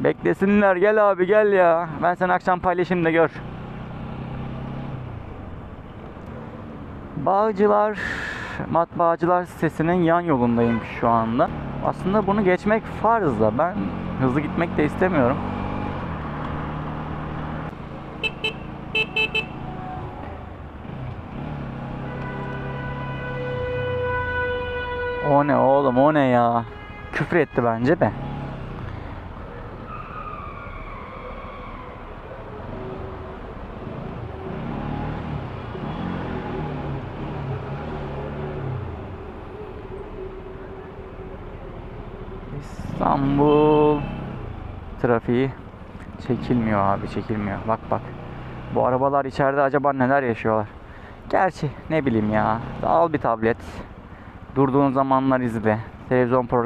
Beklesinler gel abi gel ya. Ben seni akşam paylaşayım da gör. Bağcılar Matbaacılar sitesinin yan yolundayım şu anda. Aslında bunu geçmek farz ben hızlı gitmek de istemiyorum. O ne oğlum o ne ya? Küfür etti bence de. İstanbul trafiği çekilmiyor abi çekilmiyor. Bak bak. Bu arabalar içeride acaba neler yaşıyorlar? Gerçi ne bileyim ya. Al bir tablet. Durduğun zamanlar izle. Televizyon programı